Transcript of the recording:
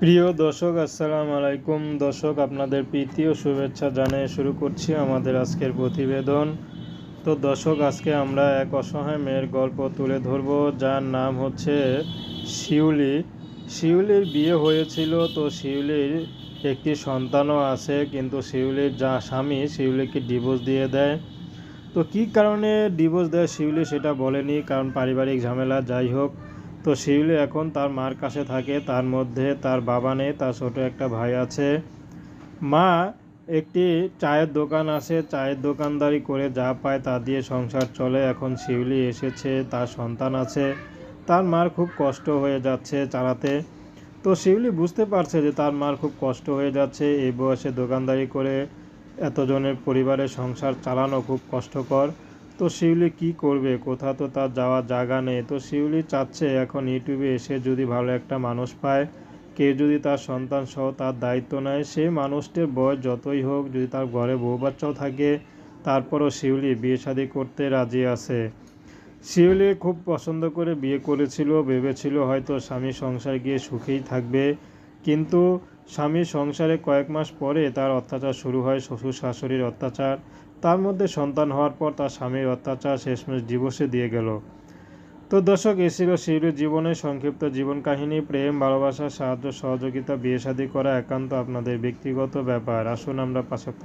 প্রিয় দর্শক, আসসালামু আলাইকুম। দর্শক, আপনাদের প্রীতি ও শুভেচ্ছা জানিয়ে শুরু করছি আমাদের আজকের প্রতিবেদন। তো দর্শক, আজকে আমরা এক অসহায় মেয়ের গল্প তুলে ধরব, যার নাম হচ্ছে শিউলি। শিউলির বিয়ে হয়েছিল, তো শিউলির একটি সন্তানও আছে, কিন্তু শিউলির যা স্বামী, শিউলিকে ডিভোর্স দিয়ে দেয়। তো কী কারণে ডিভোর্স দেয় শিউলি সেটা বলেনি, কারণ পারিবারিক ঝামেলা, যাই হোক। তো শিউলি এখন তার মার কাছে থাকে। তার মধ্যে তার বাবা নেই, তার ছোট একটা ভাই আছে। মা, একটি চায়ের দোকান আছে। চায়ের দোকানদারি করে যা পায় তা দিয়ে সংসার চলে। এখন শিউলি এসেছে, তার সন্তান আছে। তার মার খুব কষ্ট হয়ে যাচ্ছে চালাতে। তো শিউলি বুঝতে পারছে যে তার মার খুব কষ্ট হয়ে যাচ্ছে। এই বয়সে দোকানদারি করে এতজনের পরিবারের সংসার চালানো খুব কষ্টকর। তো শিউলি কি করবে? কোথাও তো তার যাওয়ার জায়গা নেই। তো শিউলি চাচ্ছে এখন ইউটিউবে এসে যদি ভালো একটা মানুষ পায় কেউ যদি তার সন্তান সহ তার দায়িত্ব নেয়, সেই মানুষটির বয়স যতই হোক, যদি তার ঘরে বউ বাচ্চাও থাকে, তারপরও শিউলি বিয়ে শাদী করতে রাজি আছে। শিউলি খুব পছন্দ করে বিয়ে করেছিল, ভেবেছিল হয়তো স্বামী সংসার গিয়ে সুখেই থাকবে। কিন্তু স্বামী সংসারে কয়েক মাস পরে তার অত্যাচার শুরু হয় শ্বশুর শাশুড়ির অত্যাচার। তার মধ্যে সন্তান হওয়ার পর তার স্বামীর অত্যাচার শেষমেশ ডিভোর্সে দিয়ে গেল। তো দর্শক, এ ছিল শিরুর জীবনের সংক্ষিপ্ত জীবন কাহিনী প্রেম, ভালোবাসা, সাহায্য, সহযোগিতা, বিয়ে শাদী করা একান্ত আপনাদের ব্যক্তিগত ব্যাপার। আসুন আমরা পাশাক্ত